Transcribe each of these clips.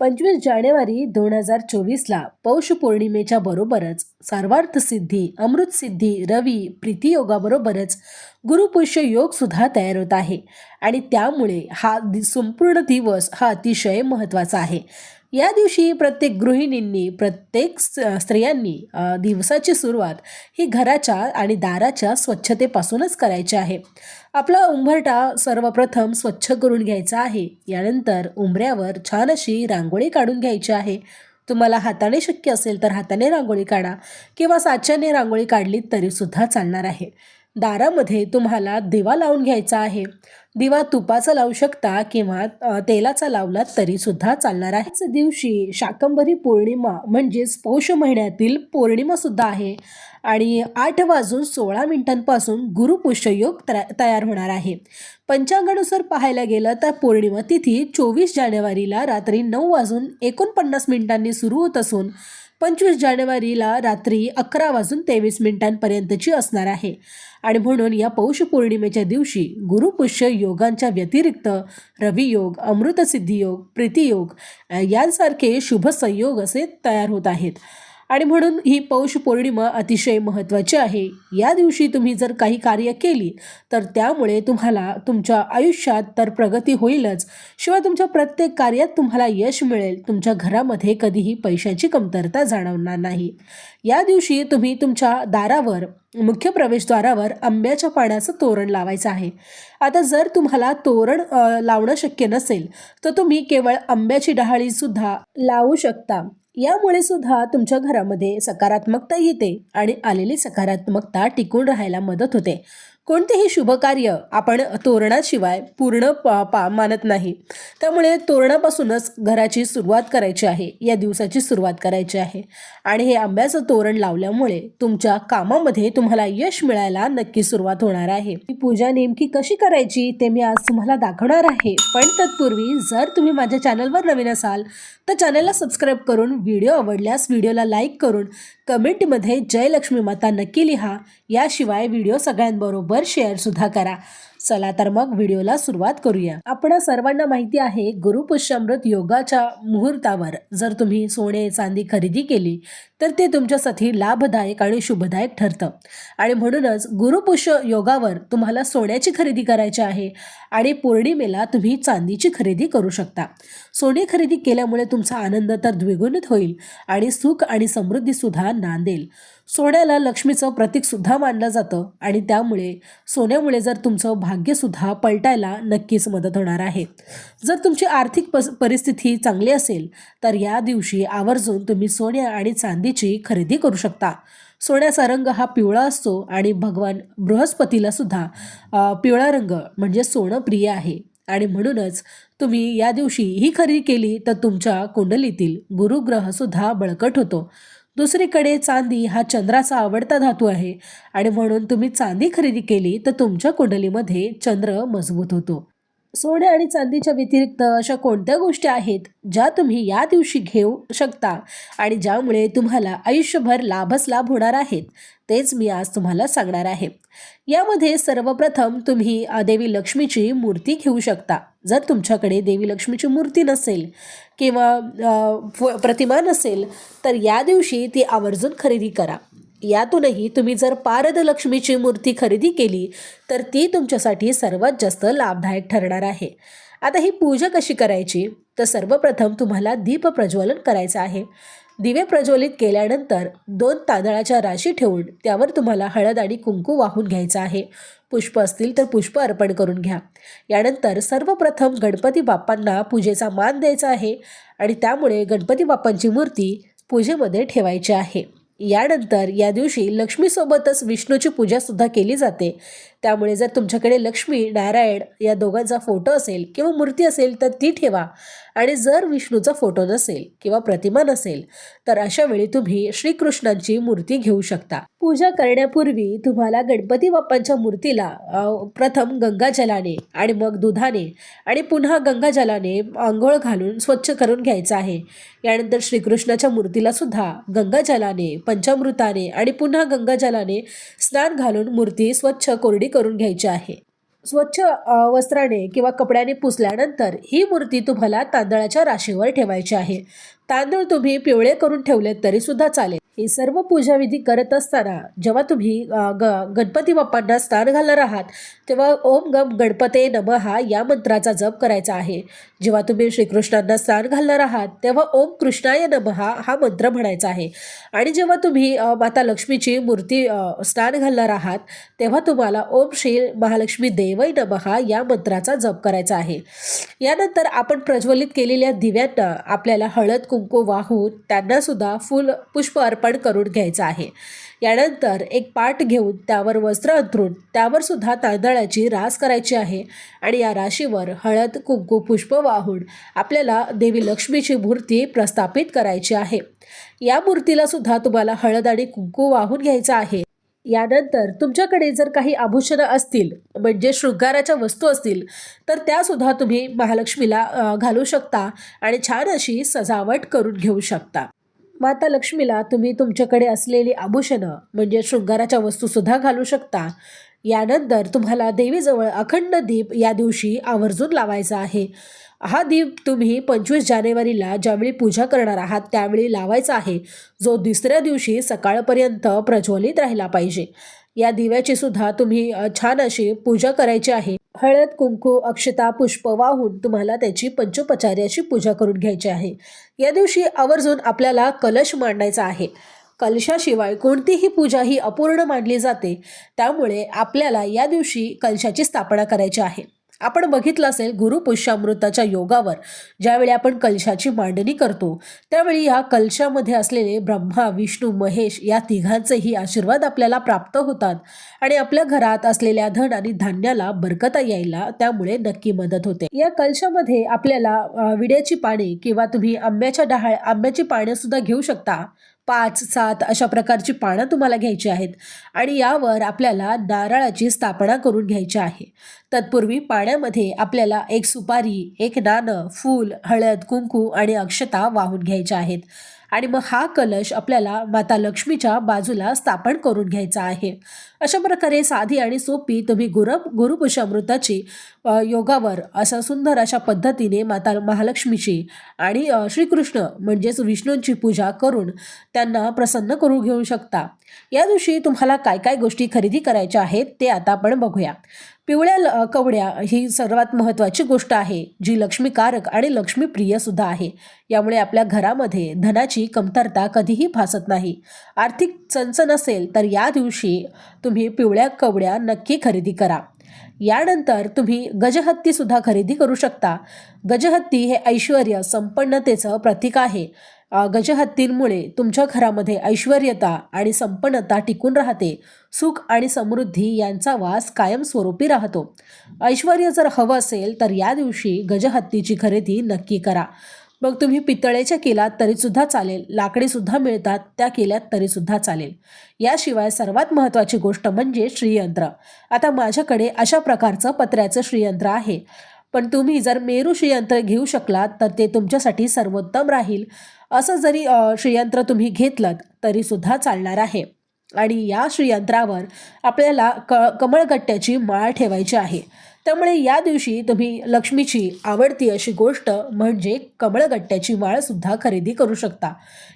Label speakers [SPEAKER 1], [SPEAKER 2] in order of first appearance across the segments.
[SPEAKER 1] पंचवीस जानेवारी दोन हजार चोवीसला पौष पौर्णिमेच्या बरोबरच सर्वार्थ सिद्धी अमृत सिद्धी रवी प्रीती योगाबरोबरच गुरुपुष्य योग सुद्धा तयार होत आहे. आणि त्यामुळे हा दि संपूर्ण दिवस हा अतिशय महत्त्वाचा आहे. या दिवशी प्रत्येक गृहिणींनी प्रत्येक स- स्त्रियांनी दिवसाची सुरुवात ही घराच्या आणि दाराच्या स्वच्छतेपासूनच करायची आहे. आपला उंबरटा सर्वप्रथम स्वच्छ करून घ्यायचा आहे. यानंतर उंबऱ्यावर छान अशी रांगोळी काढून घ्यायची आहे. तुम्हाला हाताने शक्य असेल तर हाताने रांगोळी काढा किंवा साच्याने रांगोळी काढली तरीसुद्धा चालणार आहे. दारामध्ये तुम्हाला दिवा लावून घ्यायचा आहे. दिवा तुपाचा लावू शकता किंवा तेलाचा लावला तरीसुद्धा चालणार आहे. दिवशी शाकंभरी पौर्णिमा म्हणजेच पौष महिन्यातील पौर्णिमा सुद्धा आहे. आणि आठ वाजून सोळा मिनिटांपासून गुरुपुष्ययोग तयार होणार आहे. पंचांगानुसार पाहायला गेलं तर पौर्णिमा तिथी चोवीस जानेवारीला रात्री नऊ वाजून एकोणपन्नास मिनिटांनी सुरू होत असून पंचवीस जानेवारीला रात्री अकरा वाजून तेवीस मिनिटांपर्यंतची असणार आहे. आणि म्हणून या पौष पौर्णिमेच्या दिवशी गुरुपुष्य योगांच्या व्यतिरिक्त रवियोग अमृतसिद्धी योग प्रीतियोग यांसारखे शुभ संयोग असे तयार होत आहेत. आणि म्हणून ही पौष पौर्णिमा अतिशय महत्त्वाची आहे. या दिवशी तुम्ही जर काही कार्य केली तर त्यामुळे तुम्हाला तुमच्या आयुष्यात तर प्रगती होईलच. शिवाय तुमच्या प्रत्येक कार्यात तुम्हाला यश मिळेल. तुमच्या घरामध्ये कधीही पैशाची कमतरता जाणवणार नाही. या दिवशी तुम्ही तुमच्या दारावर मुख्य प्रवेशद्वारावर आंब्याच्या पाण्याचं तोरण लावायचं आहे. आता जर तुम्हाला तोरण लावणं शक्य नसेल तर तुम्ही केवळ आंब्याची डहाळीसुद्धा लावू शकता. यामुळे सुद्धा तुमच्या घरामध्ये सकारात्मकता येते आणि आलेली सकारात्मकता टिकून राहायला मदत होते. कोणतेही शुभकार्य आपण तोरणाशिवाय पूर्ण पा पा मानत नाही. त्यामुळे तोरणापासूनच घराची सुरुवात करायची आहे. या दिवसाची सुरुवात करायची आहे. आणि हे आंब्याचं तोरण लावल्यामुळे तुमच्या कामामध्ये तुम्हाला यश मिळायला नक्की सुरुवात होणार आहे. पूजा नेमकी कशी करायची ते मी आज तुम्हाला दाखवणार आहे. पण तत्पूर्वी जर तुम्ही माझ्या चॅनलवर नवीन असाल तर चॅनलला सबस्क्राईब करून व्हिडिओ आवडल्यास व्हिडिओला लाईक करून कमेंटमध्ये जयलक्ष्मी माता नक्की लिहा. याशिवाय व्हिडिओ सगळ्यांबरोबर शेअरसुद्धा करा. चला तर मग व्हिडिओला सुरुवात करूया. आपण सर्वांना माहिती आहे गुरुपुष्यामृत योगाच्या मुहूर्तावर जर तुम्ही सोने चांदी खरेदी केली तर ते तुमच्यासाठी लाभदायक आणि शुभदायक ठरतं. आणि म्हणूनच गुरुपुष्य योगावर तुम्हाला सोन्याची खरेदी करायची आहे आणि पौर्णिमेला तुम्ही चांदीची खरेदी करू शकता. सोने खरेदी केल्यामुळे तुमचा आनंद तर द्विगुणित होईल आणि सुख आणि समृद्धीसुद्धा नांदेल. सोन्याला लक्ष्मीचं प्रतीकसुद्धा मानलं जातं आणि त्यामुळे सोन्यामुळे जर तुमचं भाग्यसुद्धा पलटायला नक्कीच मदत होणार आहे. जर तुमची आर्थिक पस परिस्थिती चांगली असेल तर या दिवशी आवर्जून तुम्ही सोन्या आणि चांदीची खरेदी करू शकता. सोन्याचा रंग हा पिवळा असतो आणि भगवान बृहस्पतीला सुद्धा पिवळा रंग म्हणजे सोनं प्रिय आहे. आणि म्हणूनच तुम्ही या दिवशी ही खरेदी केली तर तुमच्या कुंडलीतील गुरुग्रहसुद्धा बळकट होतो. दुसरीकडे चांदी हा चंद्राचा आवडता धातू आहे. आणि म्हणून तुम्ही चांदी खरेदी केली तर तुमच्या कुंडलीमध्ये चंद्र मजबूत होतो. सोने आणि चांदीच्या व्यतिरिक्त अशा कोणत्या गोष्टी आहेत ज्या तुम्ही या दिवशी घेऊ शकता आणि ज्यामुळे तुम्हाला आयुष्यभर लाभच लाभ होणार आहेत? तेच मी आज तुम्हाला सांगणार आहे. यामध्ये सर्वप्रथम तुम्ही देवी लक्ष्मीची मूर्ती घेऊ शकता. जर तुमच्याकडे देवी लक्ष्मीची मूर्ती नसेल किंवा फ- प्रतिमा नसेल तर या दिवशी ती आवर्जून खरेदी करा. यातूनही तुम्ही जर पारद लक्ष्मीची मूर्ती खरेदी केली तर ती तुमच्यासाठी सर्वात जास्त लाभदायक ठरणार आहे. आता ही पूजा कशी करायची? तर सर्वप्रथम तुम्हाला दीप प्रज्वलन करायचं आहे. दिवे प्रज्वलित केल्यानंतर दोन तांदळाच्या राशी ठेवून त्यावर तुम्हाला हळद आणि कुंकू वाहून घ्यायचं आहे. पुष्प असतील तर पुष्प अर्पण करून घ्या. यानंतर सर्वप्रथम गणपती बाप्पांना पूजेचा मान द्यायचा आहे आणि त्यामुळे गणपती बाप्पांची मूर्ती पूजेमध्ये ठेवायची आहे. यानंतर या दिवशी लक्ष्मीसोबतच विष्णूची पूजासुद्धा केली जाते. त्यामुळे जर तुमच्याकडे लक्ष्मी नारायण या दोघांचा फोटो असेल किंवा मूर्ती असेल तर ती ठेवा. आणि जर विष्णूचा फोटो नसेल किंवा प्रतिमा नसेल तर अशा वेळी तुम्ही श्रीकृष्णांची मूर्ती घेऊ शकता. पूजा करण्यापूर्वी तुम्हाला गणपती बाप्पांच्या मूर्तीला प्रथम गंगाजलाने आणि मग दुधाने आणि पुन्हा गंगाजलाने आंघोळ घालून स्वच्छ करून घ्यायचं आहे. यानंतर श्रीकृष्णाच्या मूर्तीला सुद्धा गंगाजलाने पंचामृताने आणि पुन्हा गंगाजलाने स्नान घालून मूर्ती स्वच्छ कोरडी करून घ्यायची आहे. स्वच्छ अ, वस्त्राने किंवा कपड्याने पुसल्यानंतर ही मूर्ती तुम्हाला तांदळाच्या राशीवर ठेवायची आहे. तांदूळ तुम्ही पिवळे करून ठेवलेत तरी सुद्धा चालेल. ही सर्व पूजाविधी करत असताना जेव्हा तुम्ही ग गणपती बाप्पांना स्नान घालणार आहात तेव्हा ओम गम गणपते नमहा या मंत्राचा जप करायचा आहे. जेव्हा तुम्ही श्रीकृष्णांना स्नान घालणार आहात तेव्हा ओम कृष्णाय नम हा मंत्र म्हणायचा आहे. आणि जेव्हा तुम्ही माता लक्ष्मीची मूर्ती स्नान घालणार आहात तेव्हा तुम्हाला ओम श्री महालक्ष्मी देवय नमहा या मंत्राचा जप करायचा आहे. यानंतर आपण प्रज्वलित केलेल्या दिव्यांना आपल्याला हळद कुंकू वाहून त्यांनासुद्धा फुल पुष्प अर्पण करून घ्यायचं आहे. यानंतर एक पाट घेऊन त्यावर वस्त्र अंथरून त्यावर सुद्धा तांदळाची रास करायची आहे आणि या राशीवर हळद कुंकू पुष्प वाहून आपल्याला देवी लक्ष्मीची मूर्ती प्रस्थापित करायची आहे. या मूर्तीला सुद्धा तुम्हाला हळद आणि कुंकू वाहून घ्यायचं आहे. यानंतर तुमच्याकडे जर काही आभूषणं असतील म्हणजे शृंगाराच्या वस्तू असतील तर त्यासुद्धा तुम्ही महालक्ष्मीला घालू शकता आणि छान अशी सजावट करून घेऊ शकता. माता लक्ष्मीला तुम्ही तुमच्याकडे असलेली आभूषणं म्हणजे शृंगाराच्या वस्तूसुद्धा घालू शकता. यानंतर तुम्हाला देवीजवळ अखंड दीप या दिवशी आवर्जून लावायचा आहे. हा दीप तुम्ही पंचवीस जानेवारीला ज्यावेळी पूजा करणार आहात त्यावेळी लावायचा आहे. जो दुसऱ्या दिवशी सकाळपर्यंत प्रज्वलित राहिला पाहिजे. या दिव्याची सुद्धा तुम्ही छान अशी पूजा करायची आहे. हळद कुंकू अक्षता पुष्प वाहून तुम्हाला त्याची पंचोपचार्याची पूजा करून घ्यायची आहे. या दिवशी आवर्जून आपल्याला कलश मांडायचा आहे. कलशाशिवाय कोणतीही पूजा ही अपूर्ण मानली जाते. त्यामुळे आपल्याला या दिवशी कलशाची स्थापना करायची आहे. आपण बघितलं असेल गुरुपुष्यामृताच्या योगावर ज्यावेळी आपण कलशाची मांडणी करतो त्यावेळी या कलशामध्ये असलेले ब्रह्मा विष्णू महेश या तिघांचेही आशीर्वाद आपल्याला प्राप्त होतात आणि आपल्या घरात असलेल्या धन आणि धान्याला बरकता यायला त्यामुळे नक्की मदत होते. या कलशामध्ये आपल्याला विड्याची पाने किंवा तुम्ही आंब्याच्या डहाळ आंब्याची पाने सुद्धा घेऊ शकता. पाच सात अशा प्रकारची पानं तुम्हाला घ्यायची आहेत आणि यावर आपल्याला नारळाची स्थापना करून घ्यायची आहे. तत्पूर्वी पाण्यामध्ये आपल्याला एक सुपारी एक नाणं फूल हळद कुंकू आणि अक्षता वाहून घ्यायच्या आहेत. आणि मग हा कलश आपल्याला माता लक्ष्मीच्या बाजूला स्थापन करून घ्यायचा आहे. अशा प्रकारे साधी आणि सोपी तुम्ही गुरु गुरुपुषामृताची योगावर असा सुंदर अशा पद्धतीने माता महालक्ष्मीची आणि श्रीकृष्ण म्हणजेच विष्णूंची पूजा करून त्यांना प्रसन्न करून घेऊ शकता. या दिवशी तुम्हाला काय काय गोष्टी खरेदी करायच्या आहेत ते आता आपण बघूया. पिवळ्या ल- कवड्या ही सर्वात महत्त्वाची गोष्ट आहे जी लक्ष्मीकारक आणि लक्ष्मीप्रिय सुद्धा आहे. यामुळे आपल्या घरामध्ये धनाची कमतरता कधीही भासत नाही. आर्थिक चणचण असेल तर या दिवशी तुम्ही पिवळ्या कवड्या नक्की खरेदी करा. यानंतर तुम्ही गजहत्ती सुद्धा खरेदी करू शकता. गजहत्ती हे ऐश्वर संपन्नतेचं प्रतीक आहे. गजहत्तींमुळे तुमच्या घरामध्ये ऐश्वर्यता आणि संपन्नता टिकून राहते. सुख आणि समृद्धी यांचा वास कायमस्वरूपी राहतो. ऐश्वर जर हवं असेल तर या दिवशी गजहत्तीची खरेदी नक्की करा. मग तुम्ही पितळेच्या केलात तरीसुद्धा चालेल लाकडीसुद्धा मिळतात त्या केल्यात तरीसुद्धा चालेल. याशिवाय सर्वात महत्त्वाची गोष्ट म्हणजे श्रीयंत्र. आता माझ्याकडे अशा प्रकारचं पत्र्याचं श्रीयंत्र आहे. पण तुम्ही जर मेरू श्रीयंत्र घेऊ शकलात तर ते तुमच्यासाठी सर्वोत्तम राहील. असं जरी श्रीयंत्र तुम्ही घेतलं तरीसुद्धा चालणार आहे. आणि या श्रीयंत्रावर आपल्याला क कमळगट्ट्याची माळ ठेवायची आहे. त्यामुळे या दिवशी तुम्ही लक्ष्मीची आवडती अशी गोष्ट म्हणजे कमळगट्ट्याची माळसुद्धा खरेदी करू शकता.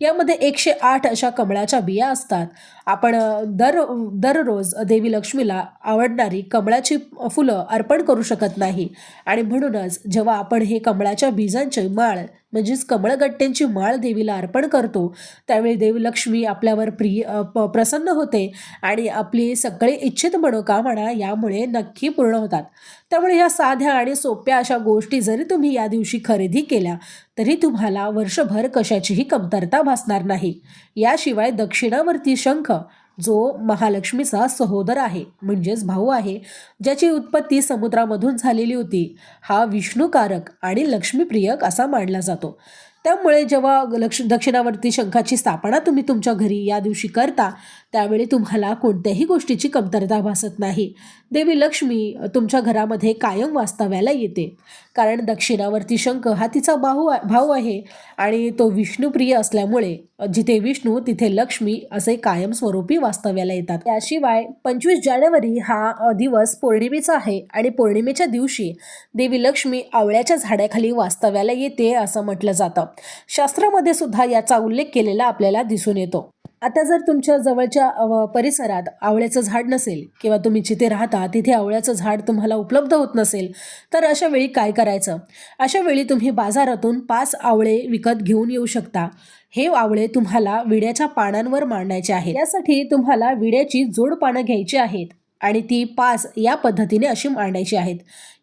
[SPEAKER 1] यामध्ये एकशे आठ अशा कमळाच्या बिया असतात. आपण दर दररोज देवी लक्ष्मीला आवडणारी कमळाची फुलं अर्पण करू शकत नाही. आणि म्हणूनच जेव्हा आपण हे कमळाच्या बीजांची माळ म्हणजेच कमळगट्ट्यांची माळ देवीला अर्पण करतो त्यावेळी देवी लक्ष्मी आपल्यावर प्रिय प- प्रसन्न होते आणि आपली सगळी इच्छित मनोकामना यामुळे नक्की पूर्ण होतात. त्यामुळे ह्या साध्या आणि सोप्या अशा गोष्टी जरी तुम्ही या दिवशी खरेदी केल्या तरी तुम्हाला वर्षभर कशाचीही कमतरता भासणार नाही. याशिवाय दक्षिणावर्ती शंख जो महालक्ष्मीचा सहोदर आहे म्हणजेच भाऊ आहे ज्याची उत्पत्ती समुद्रामधून झालेली होती हा विष्णुकारक आणि लक्ष्मीप्रियक असा मानला जातो. त्यामुळे जेव्हा लक्ष दक्षिणावर्ती शंखाची स्थापना तुम्ही तुमच्या घरी या दिवशी करता त्यावेळी तुम्हाला कोणत्याही गोष्टीची कमतरता भासत नाही. देवी लक्ष्मी तुमच्या घरामध्ये कायम वास्तव्याला येते. कारण दक्षिणावर्ती शंख हा तिचा भाऊ भाऊ आहे आणि तो विष्णुप्रिय असल्यामुळे जिथे विष्णू तिथे लक्ष्मी असे कायमस्वरूपी वास्तव्याला येतात. त्याशिवाय पंचवीस जानेवारी हा दिवस पौर्णिमेचा आहे आणि पौर्णिमेच्या दिवशी देवी लक्ष्मी आवळ्याच्या झाडाखाली वास्तव्याला येते असं म्हटलं जातं. शास्त्रामध्ये सुद्धा याचा उल्लेख केलेला आपल्याला दिसून येतो. आता जर तुमच्या जवळच्या परिसरात आवळ्याचं झाड नसेल किंवा तुम्ही जिथे राहता तिथे आवळ्याचं झाड तुम्हाला उपलब्ध होत नसेल तर अशा वेळी काय करायचं? अशा वेळी तुम्ही बाजारातून पाच आवळे विकत घेऊन येऊ शकता. हे आवळे तुम्हाला विड्याच्या पानांवर मांडायचे आहेत. यासाठी तुम्हाला विड्याची जोड पानं घ्यायची आहेत आणि ती पाच या पद्धतीने अशी मांडायची आहेत.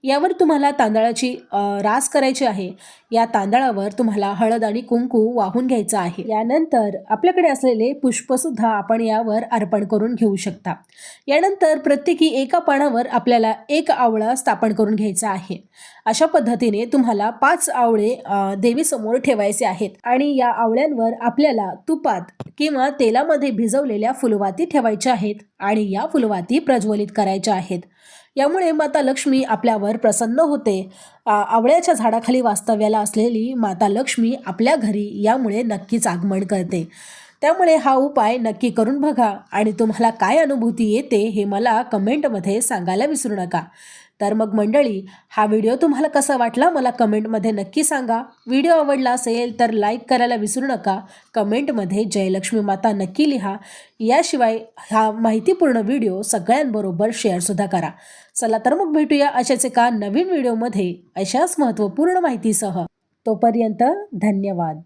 [SPEAKER 1] यावर तुम्हाला तांदळाची रास करायची आहे. या तांदळावर तुम्हाला हळद आणि कुंकू वाहून घ्यायचं आहे. यानंतर आपल्याकडे असलेले पुष्पसुद्धा आपण यावर अर्पण करून घेऊ शकता. यानंतर प्रत्येकी एका पानावर आपल्याला एक आवळा स्थापन करून घ्यायचा आहे. अशा पद्धतीने तुम्हाला पाच आवळे देवीसमोर ठेवायचे आहेत आणि या आवळ्यांवर आपल्याला तुपात किंवा तेलामध्ये भिजवलेल्या फुलवाती ठेवायच्या आहेत आणि या फुलवाती प्रज्वलित करायच्या आहेत. यामुळे माता लक्ष्मी आपल्यावर प्रसन्न होते. आ, आवळ्याच्या झाडाखाली वास्तव्याला असलेली माता लक्ष्मी आपल्या घरी यामुळे नक्कीच आगमन करते. त्यामुळे हा उपाय नक्की करून बघा आणि तुम्हाला काय अनुभूती येते हे मला कमेंटमध्ये सांगायला विसरू नका. तर मग मंडळी हा व्हिडिओ तुम्हाला कसा वाटला मला कमेंटमध्ये नक्की सांगा. व्हिडिओ आवडला असेल तर लाईक करायला विसरू नका. कमेंटमध्ये जयलक्ष्मी माता नक्की लिहा. याशिवाय हा माहितीपूर्ण व्हिडिओ सगळ्यांबरोबर शेअरसुद्धा करा. चला तर मग भेटूया अशाच एका नवीन व्हिडिओमध्ये अशाच महत्त्वपूर्ण माहितीसह. तोपर्यंत धन्यवाद.